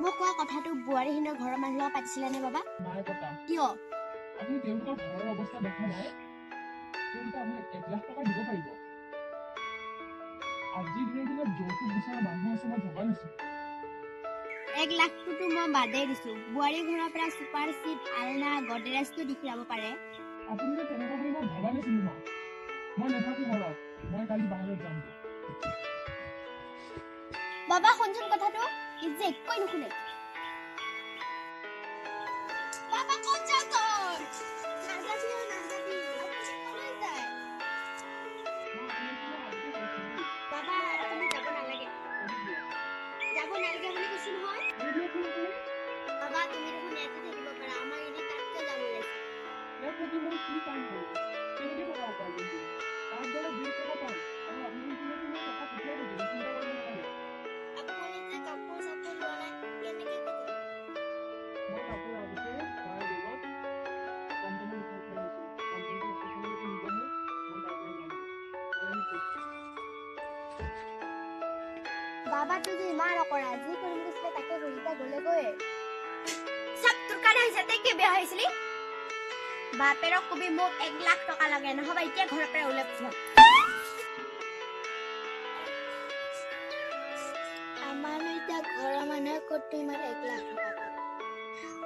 মই কোৱা কথাটো বোৱাৰীহঁতৰ ঘৰৰ মানুহৰ লগত পাতিছিলানে বাবা? নাই পতা। কিয়? আপুনি তেওঁলোকৰ ঘৰৰ অৱস্থা দেখা নাই। তেওঁলোকে আপোনাক এক লাখ টকা দিব পাৰিব। আজিৰ দিনৰ দিনত যৌতুক বিচৰা মানুহ আছে মই ভবা নাছিলো। এক লাখটোতো মই বাদেই দিছো। বোৱাৰীৰ ঘৰৰ পৰা চুপাৰ চিট আলনা গডৰেজটো দি ফুৰাব পাৰে। আপুনি যে তেনেকুৱা বুলি মই ভবা নাছিলো মই নাথাকো ঘৰত। মই কালি বাহিৰত যাম বাবা শুনচোন কথাটো যে একোৱে নুশুনে বাপেৰক কবি মোক এক লাখ টকা লাগে নহবা এতিয়া ঘৰৰ পৰা ওলাই আমাৰনো এতিয়া ঘৰৰ মানুহে ক'ত ইমান এক লাখ টকা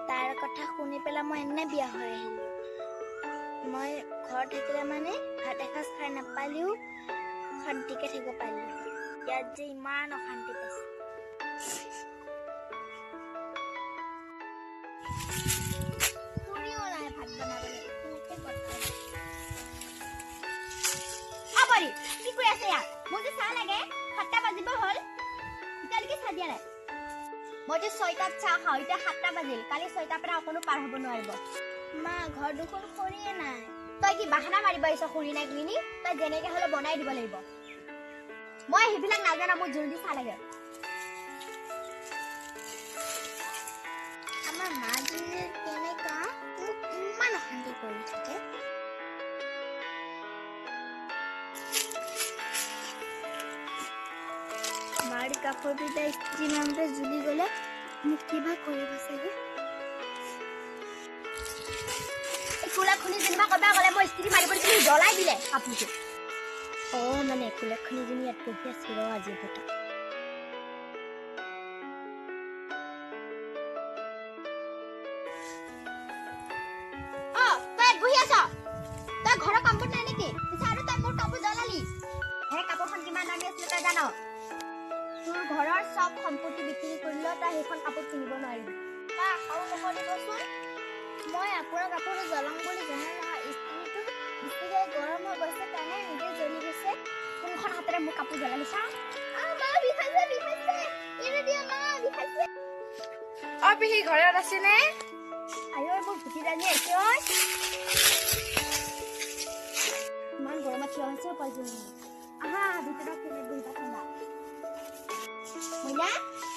তাৰ কথা শুনি পেলাই মই এনে বিয়া হৈ আহিলো। মই ঘৰত থাকিলে মানে ভাত এসাঁজ খাই নাপালেও শান্তিকে থাকিব পাৰিলোঁ ইয়াত যে ইমান অশান্তি পাইছে কি কৰি আছে? মোক যে চাহ লাগে, সাতটা বাজিব হ'ল। এতিয়ালৈকে দিয়া নাই। মই যে ছয়টাত চাহ খাওঁ, এতিয়া সাতটা বাজিল। কালি ছয়টাৰ পৰা অকণো পাৰ হ'ব নোৱাৰিব। মা, ঘৰ দুখন খৰিয়ে নাই। তই কি বাহানা মাৰিব আহিছ খৰি নাই কিনি? তই যেনেকে হ'লেও বনাই দিব লাগিব। মই সেইবিলাক নাজানো মোক জলদি চাহ লাগে আমাৰ মাজুলীৰ কেনেকা মোক ইমান অশান্তি কৰি থাকে মাৰ কাপোৰ কেইটা ইস্ত্ৰি মাৰোঁতে জ্বলি গ'লে মোক কিবা কৰিব চাগে কুলা খুনি যেনিবা কবা গ'লে মই ইস্ত্ৰি মাৰিব দিছিলোঁ জ্বলাই দিলে কাপোৰটো। অ' মানে কুলেখনিজনী ইয়াত বহি আছিল ৰ আজি বতা তই ইয়াত বহি আছ? তই ঘৰৰ কামবোৰ নাই নেকি? পিছে আৰু তই মোৰ কাপোৰ জ্বলালি। সেই কাপোৰখন কিমান দামী আছিলে তই জান? তোৰ ঘৰৰ চব সম্পত্তি বিক্ৰী কৰিলেও তই সেইখন কাপোৰ কিনিব নোৱাৰিবি তই আশাও নকৰিবচোন মই আপোনাৰ কাপোৰটো জ্বলাম বুলি জনা নহয়। ইস্ত্ৰিটো বেছিকে গৰম হৈ গৈছে কাৰণে নিজে জ্বলি গৈছে। কোনখন হাতেৰে মোৰ কাপোৰ জ্বলালি চা? অ পিহি ঘৰত আছেনে? ভুটি ঐ। ইমান গৰমত থিয় হৈছে উপাৰ্জন আহা ভিতৰত বহিবা ঠাণ্ডা মইনা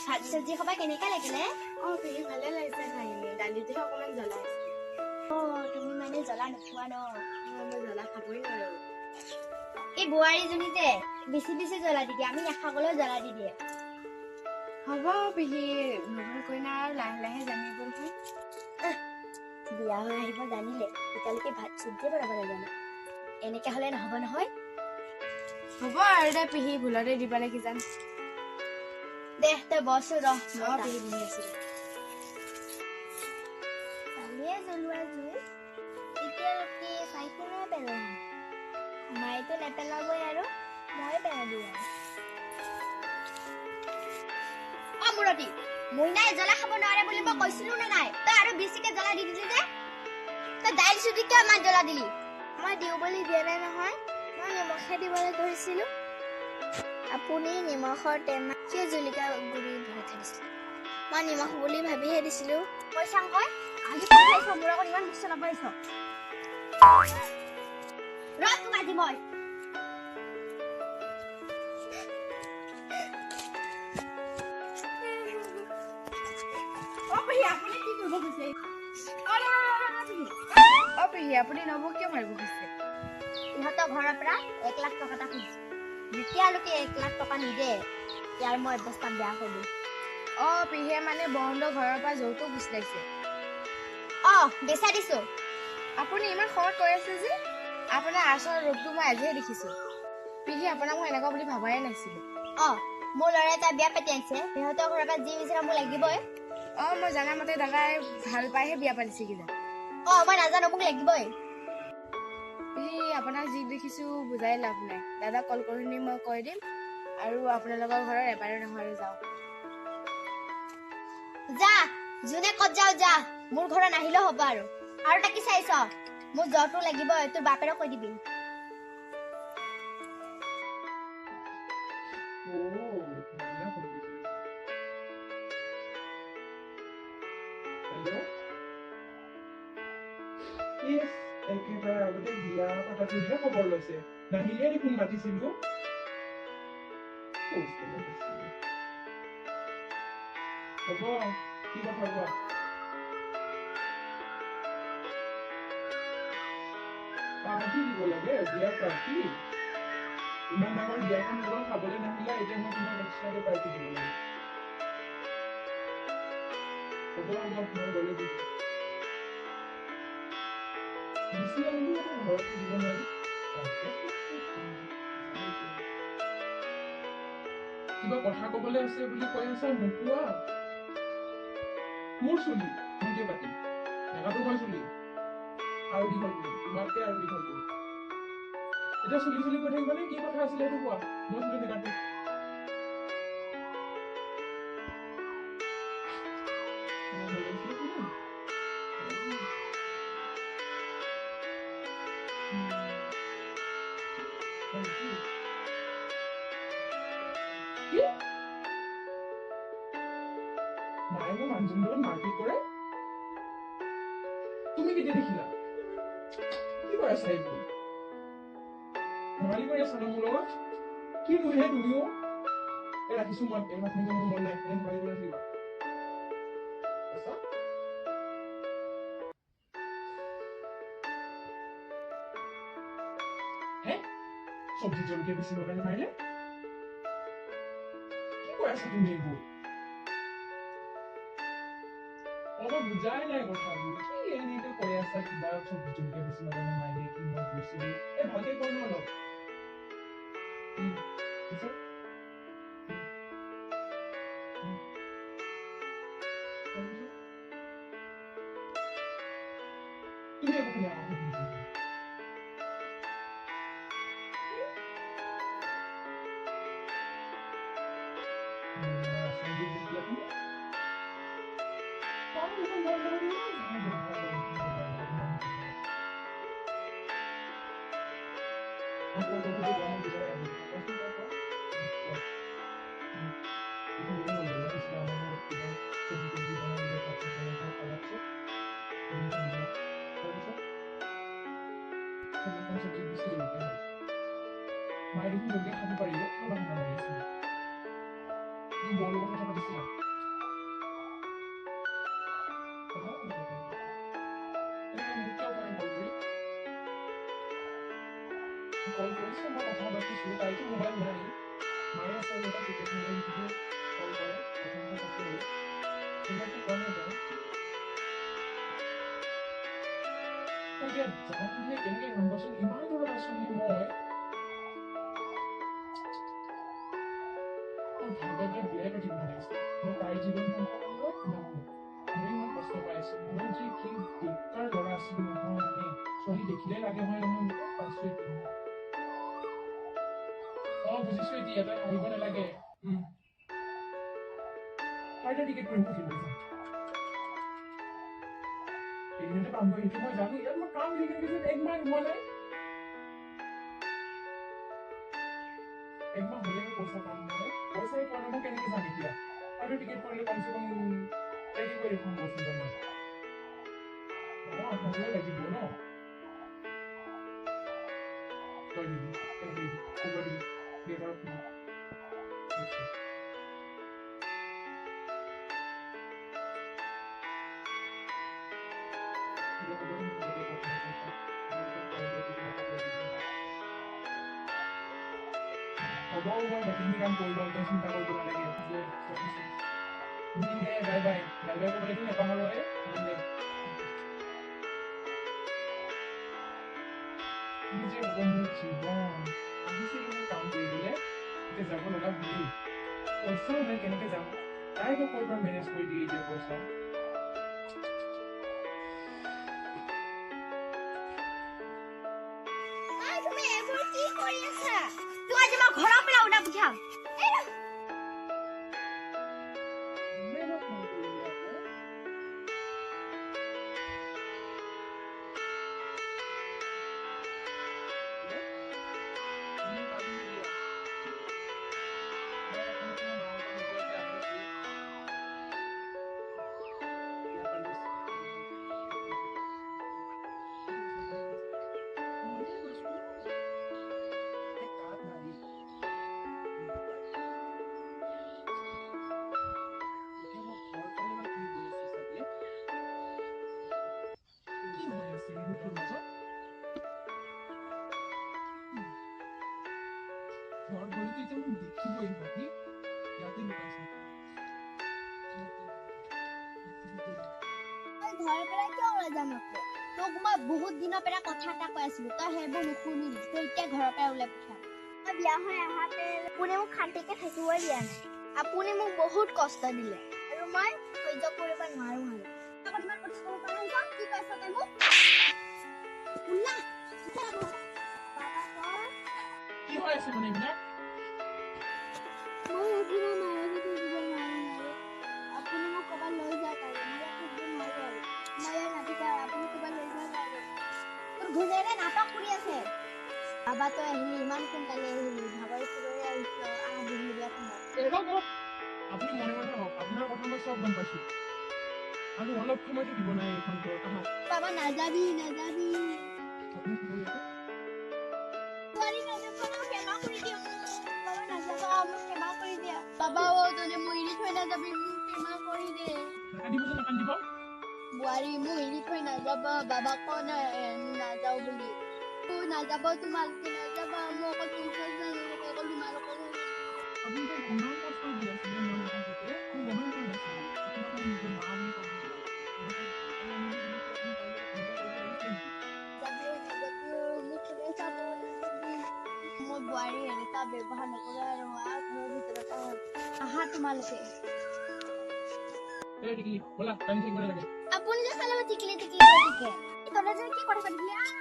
ভাত চব্জি খাবা কেনেকা লাগিলে? অ পিহি ভালে লাগিছে খাই। দালিটোহে অকণমান জ্বলাই অ তুমি মানে জ্বলা নোখোৱা ন? মই জ্বলা খাবই নোৱাৰো। এই বোৱাৰীজনী যে বেছি বেছি জ্বলা দি দিয়ে আমি নাখাবলৈও জ্বলা দি দিয়ে। হ'ব পিহি নতুন কইনা আৰু লাহে লাহে জানিব নহয় বিয়া হৈ আহিব জানিলে এতিয়ালৈকে ভাত চব্জিয়ে বনাব নাজানে। এনেকে হ'লে নহ'ব নহয়। হ'ব আৰু দে পিহি ভুলতে দিব লাগি যাম। দে তই বছো ৰ অ পিহি বহি আছিলো জ্বলোৱা জুই এতিয়ালৈকে চাইখনে পেলোৱা নাই মায়েতো নেপেলাবই আৰু মই পেলাই দিওঁ আৰু। অ মূৰতি মইনাই জ্বলা খাব নোৱাৰে বুলি মই কৈছিলো নে নাই? তই আৰু বেছিকে জ্বলা দি দিলি যে। তই দাইল চুটি কিয় ইমান জ্বলা দিলি। মই দিওঁ বুলি দিয়া নাই নহয় মই নিমখে দিবলৈ ধৰিছিলো। আপুনি নিমখৰ টেমা কিয় জলকীয়া গুড়ি ভৰাই থৈ দিছিলে? মই নিমখ বুলি ভাবিহে দিছিলো। কয় আজি মোৰ আগত ইমান গুচা নাপাইছ। Rất ngoài thì mời আপুনি আপুনি নব কিয় মাৰিব খুজিছে ইহঁতৰ ঘৰৰ পৰা এক লাখ টকা এটা খুজিছে যেতিয়ালৈকে এক লাখ টকা নিদিয়ে ইয়াৰ মই অৱস্থা বেয়া কৰিলোঁ অ' পিহে মানে বৰন্দ ঘৰৰ পৰা যৌতুক গুচি যাইছে অ' বেচা দিছোঁ আপুনি ইমান খঙত কৈ আছে যে আপোনাৰ আচল ৰূপটো মই আজিহে দেখিছোঁ। পেহী আপোনাক মই এনেকুৱা বুলি ভাবাই নাছিলোঁ। অ মোৰ ল'ৰাই এটা বিয়া পাতি আনিছে। সিহঁতৰ ঘৰৰ পৰা যি বিচাৰা মোক লাগিবই। অ মই জনামতে দাদাই ভাল পাইহে বিয়া পাতিছে কিনা অ মই নাজানো মোক লাগিবই। পেহী আপোনাক যি দেখিছোঁ বুজাই লাভ নাই। দাদাক কল কৰি নি মই কৈ দিম আৰু আপোনালোকৰ ঘৰত এবাৰে নহয় যাওঁ। যা যোনে ক'ত যাও যা মোৰ ঘৰত নাহিলেও হ'ব আৰু। আৰু তাকি চাইছ। মোৰ জ্বৰটো লাগিবই তোৰ বাপেৰক কৈ দিবি। একেবাৰে আগতে বিয়া খবৰ লৈছে। নাহিলে দেখোন মাতিছিলো। হ'ব, কি কথা কোৱা? পাৰ্টি দিব লাগে বিয়াৰ ইমান ডাঙৰ বিয়াখন লগত খাবলৈ নাহিলা এতিয়া মই তোমাক এক্সট্ৰাকে পাৰ্টি দিব লাগে গ'লে কিবা কথা কবলৈ আছে বুলি কৈ আছা নোকোৱা মোৰ চুলি মই কিয় পাতিম নেকাটো মই চুলি আৰু দীঘল কৰিম তোমাতকে আৰু দীঘল কৰিম এতিয়া চুলি চুলি কৈ থাকিবা নে কি কথা আছিলে সেইটো কোৱা? মই চুলি নেকাটো? মায়ে মোৰ মানুহজনীৰ মাৰপিট কৰে। তুমি কেতিয়া দেখিলা? কি কৈ আছা এইবোৰ ধেমালি কৰি আছা ন মোৰ লগত। কি মুহে তুমিও এই ৰাখিছো মই এই মাছখিনি মোৰ মন নাই। এনে ধেমালি কৰি থাকিবা আছা হে? চব্জি জলকীয়া বেচিবৰ কাৰণে মাৰিলে? কি কৈ আছা তুমি এইবোৰ? মই বুজাই নাই কথাবোৰ কি এনেকে কৈ আছা কিবা চব্জি জলকীয়া বেচিবৰ কাৰণে মাৰিলে কি মই গৈছিলো এই ভালকে কৈ ন অলপ উম, পিছত? 마이를 흔적에 가부발리로 향방을 나가겠습니다. 이 머리가 화장을 했어요. उसको मैं कथा बच्ची शुरू आई थी मोबाइल में आई माया से बेटा क्रिकेट में गई थी कॉल पर पसंद करते हुए क्रिकेट की कॉल में गए मुझे जान में गेम কাইলৈ টিকেট কৰিম মই কাম পিছত একমাহ হ'লেহে পইচা পোৱা নাই মই কেনেকে এতিয়া আৰু টিকেট কৰিলে কম বস্তুটো মই অ হ'বই লাগিব ন। তই দিবি দিবি নিশ্চয় হ'ব হ'ব তুমি বেলেগ কথা নাপাতা। হ'ব মই বাকীখিনি কাম কৰি লওঁ তই চিন্তা কৰিব নালাগে যে ৰাখিছোঁ তুমি দে বাই বাই বাই বাই বুজিছে কাম কৰি দিলে এতিয়া যাব লগা হ'লেই পইচাও নাই কেনেকৈ যাম তাইকো ক'ৰ মেনেজ কৰি দিয়ে এতিয়া পইচা। ঘৰৰ পৰা কিয় ওলাই যাম তোক মই বহুত দিনৰ পৰা কথা এটা কৈ আছিলো, তই সেইবোৰ নুশুনিলি তই এতিয়া ঘৰৰ পৰা ওলাই পঠিয়াম মই বিয়া হৈ আহাতে আপুনি মোক শান্তিকে থাকিবই দিয়া নাই। আপুনি মোক বহুত কষ্ট দিলে আৰু মই সহ্য কৰিব নোৱাৰো আহিছা কি কৈছ তই আছে মানে বুলি ও, নাযাব তোমালোকে নাযাব মই অকল পঞ্চাছ জানো অকল তোমালোকক আপুনি যে ইমান কষ্ট দি আছিলে মই নাথাকোতে মই গমেই পোৱা নাছিলো আপোনাক মই নিজৰ মা বুলি ক'ব নালাগে ইহঁতক ভালকৈ আনিব বুলি কৈ আপুনি কাইলৈ সন্ধিয়া কৰিব লাগিছিলে নেকি নাযাবি নাযাবি মোক কোনে চাব মোৰ বোৱাৰী এনেকুৱা ব্যৱহাৰ নকৰে আৰু তোমালোকে बोला सांगितलं बोला आपण जे सलामती केली ती केली ठीक आहे तुला जर की कोणाकडे